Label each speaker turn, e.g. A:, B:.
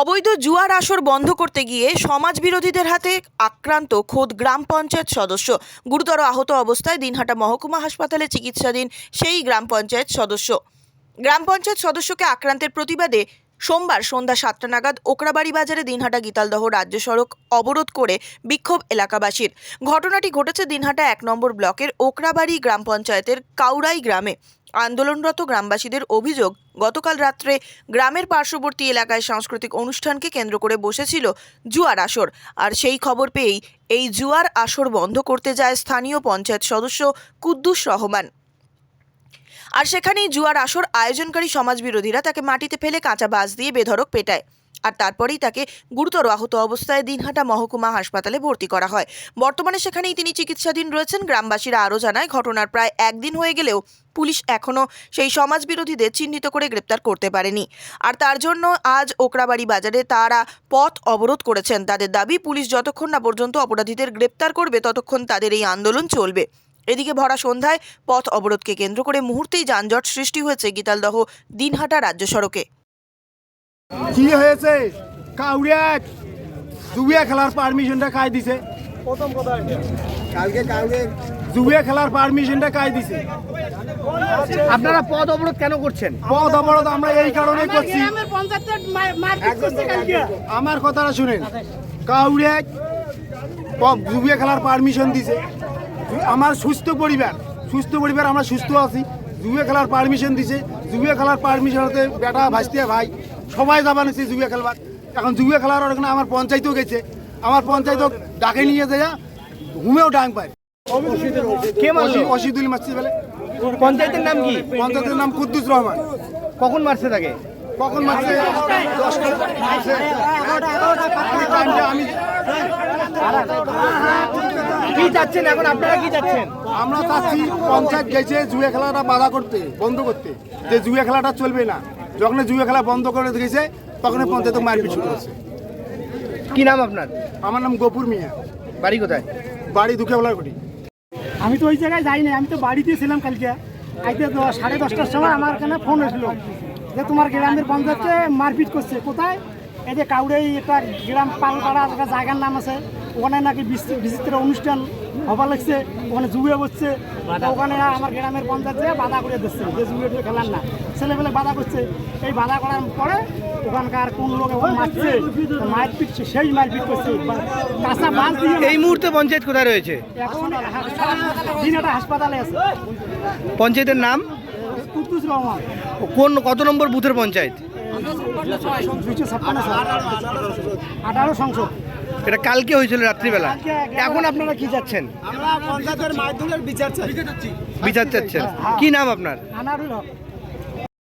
A: অবৈধ জুয়ার আসর বন্ধ করতে গিয়ে সমাজ বিরোধীদের হাতে আক্রান্ত খোদ গ্রাম পঞ্চায়েত সদস্য। গুরুতর আহত অবস্থায় দিনহাটা মহকুমা হাসপাতালে চিকিৎসাধীন সেই গ্রাম পঞ্চায়েত সদস্য। গ্রাম পঞ্চায়েত সদস্যকে আক্রান্তের প্রতিবাদে সোমবার সন্ধ্যা সাতটা নাগাদ ওকরাবাড়ি বাজারে দিনহাটা গীতালদহ রাজ্য সড়ক অবরোধ করে বিক্ষোভ এলাকাবাসীর। ঘটনাটি ঘটেছে দিনহাটা এক নম্বর ব্লকের ওকরাবাড়ি গ্রাম পঞ্চায়েতের কাউরাই গ্রামে। আন্দোলনরত গ্রামবাসীদের অভিযোগ, গতকাল রাত্রে গ্রামের পার্শ্ববর্তী এলাকায় সাংস্কৃতিক অনুষ্ঠানকে কেন্দ্র করে বসেছিল জুয়ার আসর। আর সেই খবর পেয়েই এই জুয়ার আসর বন্ধ করতে যায় স্থানীয় পঞ্চায়েত সদস্য কুদ্দুস রহমান। আর সেখানেই জুয়ার আসর আয়োজনকারী সমাজবিরোধীরা তাকে মাটিতে ফেলে কাঁচা বাস দিয়ে বেধড়ক পেটায়। আর তারপরেই তাকে গুরুতর আহত অবস্থায় দিনহাটা মহকুমা হাসপাতালে ভর্তি করা হয়। বর্তমানে সেখানেই তিনি চিকিৎসাধীন রয়েছেন। গ্রামবাসীরা আরও জানায়, ঘটনার প্রায় একদিন হয়ে গেলেও পুলিশ এখনও সেই সমাজবিরোধীদের চিহ্নিত করে গ্রেপ্তার করতে পারেনি। আর তার জন্য আজ ওকরাবাড়ি বাজারে তারা পথ অবরোধ করেছেন। তাদের দাবি, পুলিশ যতক্ষণ না পর্যন্ত অপরাধীদের গ্রেপ্তার করবে, ততক্ষণ তাদের এই আন্দোলন চলবে। এদিকে ভরা সন্ধ্যায় পথ অবরোধকে কেন্দ্র করে মুহূর্তেই যানজট সৃষ্টি হয়েছে গীতালদহ দিনহাটা রাজ্য সড়কে।
B: কি হয়েছে? কাউরিয়া জুবিয়া খেলার পারমিশনটা কাই দিছে? প্রথম কথা কালকে কালকে। জুবিয়া খেলার পারমিশনটা কাই দিছে?
C: আপনারা পদ অবরোধ কেন করছেন?
B: পথ অবরোধ আমরা এই কারণে করছি। আমার কথাটা শুনেন। কাউরিয়া জুবিয়া খেলার পারমিশন দিছে। আমার সুস্থ পরিবার সুস্থ পরিবার আমরা সুস্থ আছি। জুবিয়া খেলার পারমিশন দিছে। জুবিয়া খেলার পারমিশন হতে বেটা ভাসতে ভাই সবাই যাবা নিচ্ছে জুবিয়া খেলবার। এখন জুবিয়া খেলার ওখানে আমার পঞ্চায়েতও গেছে। আমার পঞ্চায়েত ডাকে নিয়ে যায় ঘুমেও ডাং পায়। অসিদুল মারছি বলে।
C: পঞ্চায়েতের নাম কি?
B: পঞ্চায়েতের নাম কুদ্দুস রহমান।
C: কখন মারছে তাকে?
B: কখন মারছে? দশটা মারছে। আমি
C: কি চাচ্ছেন এখন? আপনারা কি চাচ্ছেন
B: আমরা চাচ্ছি পঞ্চায়েত গেছে জুয়ে খেলাটা বাধা করতে বন্ধ করতে। যে জুয়ে খেলাটা চলবে না যখন জুয়ে খেলা বন্ধ করে গেছে তখন পঞ্চায়েত মারপিট শুরু হয়েছে
C: কি নাম আপনার?
B: আমার নাম গোপুর মিয়া।
C: বাড়ি কোথায়?
B: বাড়ি দুঃখে বলার করি
D: আমি তো ওই জায়গায় যাই না আমি তো বাড়িতে ছিলাম কালকে। দশ সাড়ে দশটার সময় আমার এখানে ফোন এসলো। যে তোমার গ্রামের পঞ্চায়েতে মারপিট করছে। কোথায়? এই যে কাউরেই একটা গ্রাম পালপাড়া একটা জায়গার নাম আছে ওখানে নাকি বিচিত্র অনুষ্ঠান হবার লাগছে ওখানে জুয়ে বসছে। ওখানে আমার গ্রামের পঞ্চায়েত বাধা করে দিচ্ছে যে জুয়ে টুয়ে খেলার না। ছেলেবেলে বাধা করছে। এই বাধা করার পরে ওখানকার কোন লোক এখন মারছে মারপিট সেই মারপিট করছে। কাঁচা বাস দিয়ে
C: এই মুহূর্তে পঞ্চায়েত কোথায় রয়েছে?
D: এখন দিনহাটা হাসপাতালে আছে।
C: পঞ্চায়েতের নাম? কোন কত নম্বর বুথের পঞ্চায়েত?
D: আঠারো সংসদ।
C: এটা কালকে হয়েছিল রাত্রিবেলা। এখন আপনারা কি চাচ্ছেন?
B: আমরা পঞ্চায়েতের মাধ্যমে বিচার চাচ্ছি
C: বিচার চাচ্ছেন। কি নাম আপনার?
D: আনারুল হক।